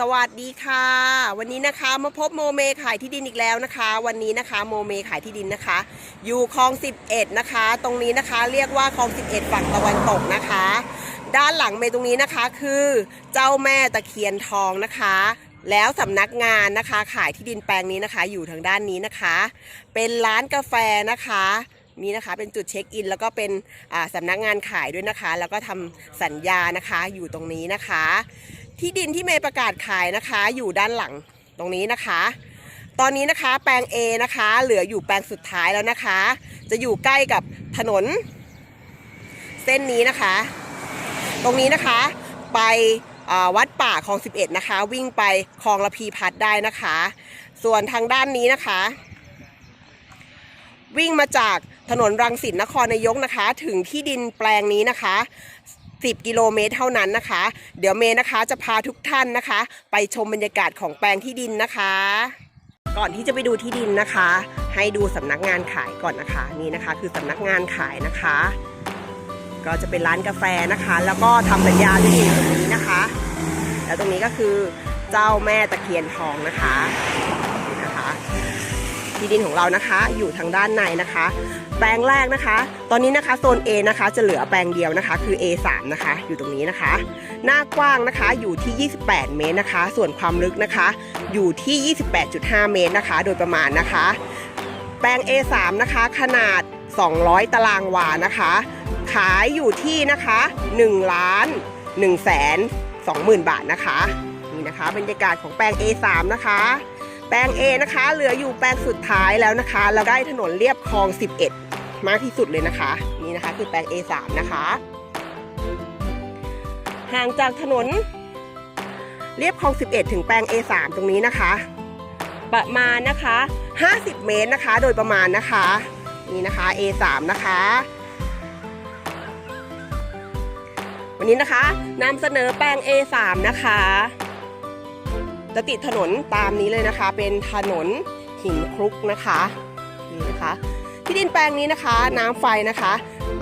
สวัสดีค่ะ วันนี้นะคะมาพบโมเมขายที่ดินอีกแล้วนะคะ วันนี้นะคะโมเมขายที่ดินนะคะ อยู่คลอง 11 นะคะ ตรงนี้นะคะเรียกว่าคลอง 11 ฝั่งตะวันตกนะคะ ด้านหลังเมตรงนี้นะคะคือเจ้าแม่ตะเคียนทองนะคะ แล้วสำนักงานนะคะขายที่ดินแปลงนี้นะคะ อยู่ทางด้านนี้นะคะ เป็นร้านกาแฟนะคะนี่นะคะเป็นจุดเช็คอิน แล้วก็เป็นสำนักงานขายด้วยนะคะ แล้วก็ทำสัญญานะคะอยู่ตรงนี้นะคะ ที่ดินที่เมย์ประกาศขายนะคะ อยู่ด้านหลังตรงนี้นะคะ ตอนนี้นะคะแปลง A นะคะ เหลืออยู่แปลงสุดท้ายแล้วนะคะ จะอยู่ใกล้กับถนน เส้นนี้นะคะ ตรงนี้นะคะไปวัดป่าคลอง 11 นะคะ วิ่งไปคลองระพีพัฒน์ได้นะคะ ส่วนทางด้านนี้นะคะ วิ่งมาจากถนนรังสิตนครนายกนะคะ ถึงที่ดินแปลงนี้นะคะ 10 กิโลเมตรเท่านั้นนะคะ เดี๋ยวเมย์นะคะจะพาทุกท่านนะคะ ไปชมบรรยากาศของแปลงที่ดินนะคะ ก่อนที่จะไปดูที่ดินนะคะ ให้ดูสำนักงานขายก่อนนะคะ นี่นะคะคือสำนักงานขายนะคะ ก็จะเป็นร้านกาแฟนะคะ แล้วก็ทำสัญญาที่ดินตรงนี้นะคะ แล้วตรงนี้ก็คือเจ้าแม่ตะเคียนทองนะคะนี่นะคะ ที่ดินของเรานะคะ อยู่ทางด้านในนะคะ แปลงแรกนะคะ ตอนนี้นะคะโซน A นะคะจะเหลือแปลงเดียวนะคะ คือ A3 นะคะ อยู่ตรงนี้นะคะ หน้ากว้างนะคะอยู่ที่ 28 เมตรนะคะ ส่วนความลึกนะคะ อยู่ที่ 28.5 เมตรนะคะ โดยประมาณนะคะ แปลง A3 นะคะ ขนาด 200 ตารางวานะคะ ขายอยู่ที่นะคะ1ล้าน1แสน20,000 บาทนะคะนี่นะคะบรรยากาศของแปลง A3 นะคะ แปลง A นะคะ เหลืออยู่แปลงสุดท้ายแล้วนะคะแล้วได้ถนนเรียบคลอง 11 มากที่สุดเลยนะคะ นี่นะคะคือแปลง A3 นะคะ ห่างจากถนนเรียบคลอง 11 ถึงแปลง A3 ตรงนี้นะคะ ประมาณนะคะ 50 เมตรนะคะ โดยประมาณนะคะ นี่นะคะ A3 นะคะวันนี้นะคะนำเสนอแปลง A3 นะคะ จะติดถนนตามนี้เลยนะคะ เป็นถนนหินคลุกนะคะนี่นะคะ ที่ดินแปลงนี้นะคะ น้ำไฟนะคะ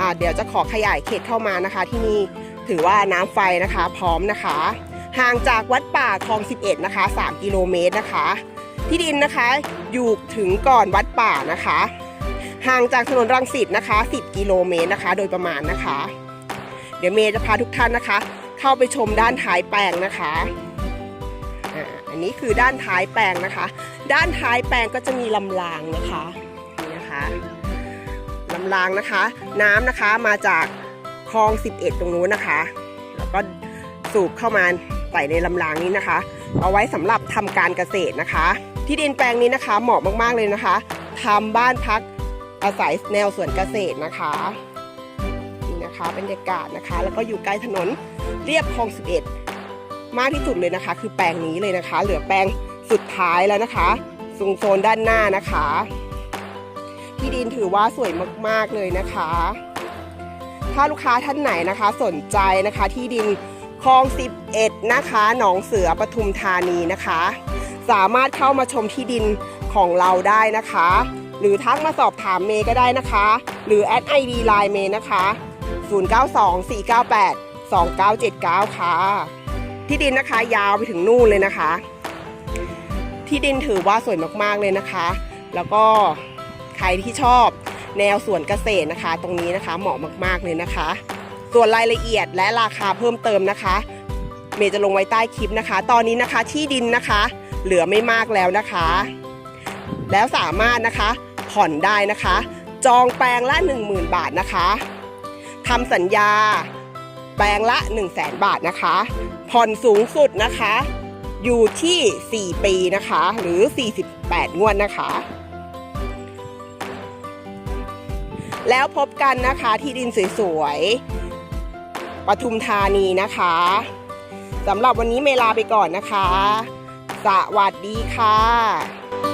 อ่าเดี๋ยวจะขอขยายเขตเข้ามานะคะ ที่นี่ถือว่าน้ำไฟนะคะพร้อมนะคะ ห่างจากวัดป่าคลอง 11 นะคะ 3 กิโลเมตรนะคะ ที่ดินนะคะอยู่ถึงก่อนวัดป่านะคะ ห่างจากถนนรังสิตนะคะ 10 กิโลเมตรนะคะ โดยประมาณนะคะ เดี๋ยวเมย์จะพาทุกท่านนะคะ เข้าไปชมด้านท้ายแปลงนะคะ อันนี้คือด้านท้ายแปลงนะคะ ด้านท้ายแปลงก็จะมีลำรางนะคะนี่นะคะลำรางนะคะ น้ำนะคะมาจากคลอง 11 ตรงนู้นนะคะ แล้วก็สูบเข้ามาใส่ในลำรางนี้นะคะ เอาไว้สำหรับทำการเกษตรนะคะ ที่ดินแปลงนี้นะคะเหมาะมากๆเลยนะคะทำบ้านพักอาศัยแนวสวนเกษตรนะคะนี่นะคะบรรยากาศนะคะ แล้วก็อยู่ใกล้ถนนเรียบคลอง 11 มากที่สุดเลยนะคะ คือแปลงนี้เลยนะคะ เหลือแปลงสุดท้ายแล้วนะคะซุงโซนด้านหน้านะคะที่ดินถือว่าสวยมากๆเลยนะคะ ถ้าลูกค้าท่านไหนนะคะสนใจนะคะที่ดินคลอง 11 นะคะหนองเสือปทุมธานีนะคะ สามารถเข้ามาชมที่ดินของเราได้นะคะ หรือทักมาสอบถามเมย์ก็ได้นะคะ หรือแอดไอดีไลน์เมย์นะคะ 0924982979 ค่ะ ที่ดินนะคะยาวไปถึงนู่นเลยนะคะ ที่ดินถือว่าสวยมากๆเลยนะคะ แล้วก็ใครที่ชอบแนวสวนเกษตรนะคะ ตรงนี้นะคะเหมาะมากๆเลยนะคะ ส่วนรายละเอียดและราคาเพิ่มเติมนะคะ เมย์จะลงไว้ใต้คลิปนะคะ ตอนนี้นะคะที่ดินนะคะ เหลือไม่มากแล้วนะคะ แล้วสามารถนะคะผ่อนได้นะคะ จองแปลงละ 10,000 บาทนะคะทำสัญญา แปลงละ 1 0 0 0 0แบาทนะคะ ผ่อนสูงสุดนะคะ อยู่ที่ 4 ปีนะคะ หรือ 48 งวดนะคะ แล้วพบกันนะคะที่ดินสวยๆปทุมธานีนะคะสำหรับวันนี้เมลาไปก่อนนะคะ สวัสดีค่ะ